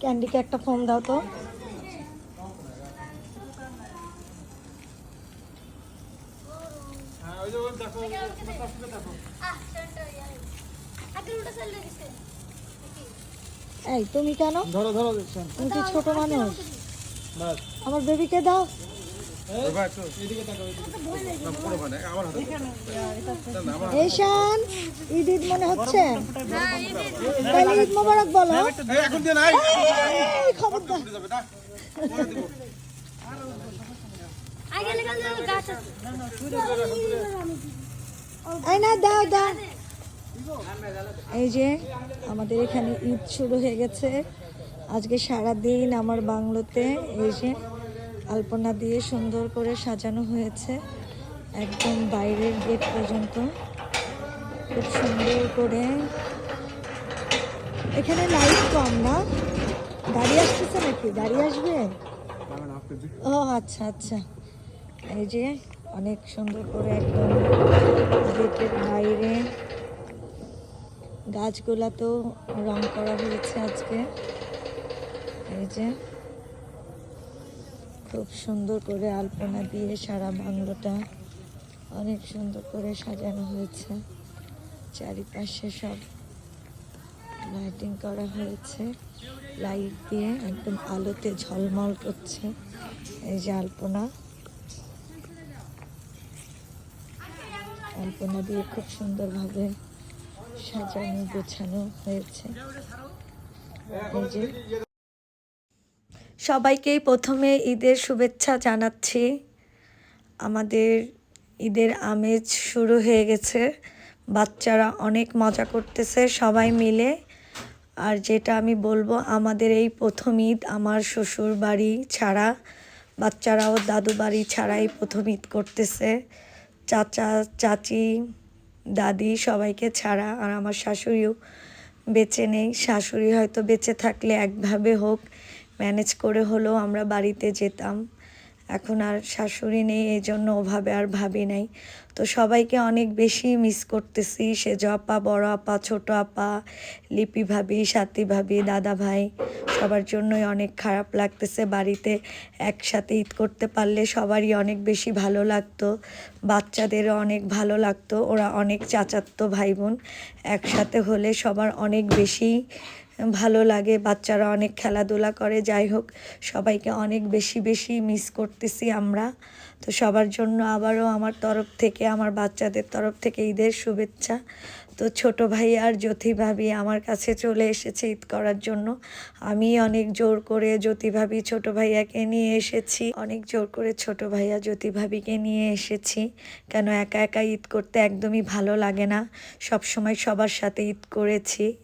ক্যান্ডিকে একটা ফোন দাও তো। এই তুমি কেন? ধরো ধরো দেখছেন তুমি কি ছোট মানুষ? বাস। আমার বেবিকে দাও। এদিকে এই ঈদ ঈদ মনে হচ্ছে? তাহলে ঈদ মোবারক বলো। নাই এই না দাও দাও। এই যে আমাদের এখানে ঈদ শুরু হয়ে গেছে। আজকে সারাদিন আমার বাংলোতে এই যে আলপনা দিয়ে সুন্দর করে সাজানো হয়েছে একদম বাইরের গেট পর্যন্ত। খুব সুন্দর করে। এখানে লাইট কম না? গাড়ি আসতেছে নাকি? গাড়ি আসবে? ও আচ্ছা আচ্ছা। এই যে অনেক সুন্দর করে একদম গেটের বাইরে। গাছগুলা তো রং করা হয়েছে আজকে। এই যে খুব সুন্দর করে আলপনা দিয়ে সারা বাংলোটা অনেক সুন্দর করে সাজানো হয়েছে। চারিপাশে সব লাইটিং করা হয়েছে। লাইট দিয়ে একদম আলোতে ঝলমল করছে এই যে আলপনা। আলপনা দিয়ে খুব সুন্দরভাবে সাজানো গোছানো হয়েছে। এই যে সবাইকেই প্রথমে ঈদের শুভেচ্ছা জানাচ্ছি। আমাদের ঈদের আমেজ শুরু হয়ে গেছে। বাচ্চারা অনেক মজা করতেছে সবাই মিলে। আর যেটা আমি বলব, আমাদের এই প্রথম ঈদ আমার শ্বশুর বাড়ি ছাড়া, বাচ্চারাও দাদু বাড়ি ছাড়াই প্রথম ঈদ করতেছে। চাচা, চাচি, দাদি সবাইকে ছাড়া আর আমার শাশুড়িও বেঁচে নেই। শাশুড়ি হয়তো বেঁচে থাকলে একভাবে হোক ম্যানেজ করে হলেও আমরা বাড়িতে যেতাম। এখন আর শাশুড়ি নেই এই জন্য ওভাবে আর ভাবি নাই। তো সবাইকে অনেক বেশি মিস করতেছি সেজ আপা, বড় আপা, ছোট আপা, লিপি ভাবি, সাথী ভাবি, দাদা ভাই, সবার জন্যই অনেক খারাপ লাগতেছে। বাড়িতে একসাথে ঈদ করতে পারলে সবারই অনেক বেশি ভালো লাগতো বাচ্চাদেরও অনেক ভালো লাগতো, ওরা অনেক চাচাতো ভাই বোন একসাথে হলে সবার অনেক বেশি ভালো লাগে, বাচ্চারা অনেক খেলাধুলা করে, যাই হোক, সবাইকে অনেক বেশি বেশি মিস করতেছি আমরা। তো সবার জন্য আবারও আমার তরফ থেকে, আমার বাচ্চাদের তরফ থেকে ঈদের শুভেচ্ছা। তো ছোট ভাই আর জ্যোতি ভাবি আমার কাছে চলে এসেছে ঈদ করার জন্য। আমি অনেক জোর করে জ্যোতি ভাবি, ছোট ভাইয়াকে নিয়ে এসেছি। অনেক জোর করে ছোট ভাইয়া জ্যোতি ভাবিকে নিয়ে এসেছি। কেন একা একা ঈদ করতে একদমই ভালো লাগে না। সব সময় সবার সাথে ঈদ করেছি।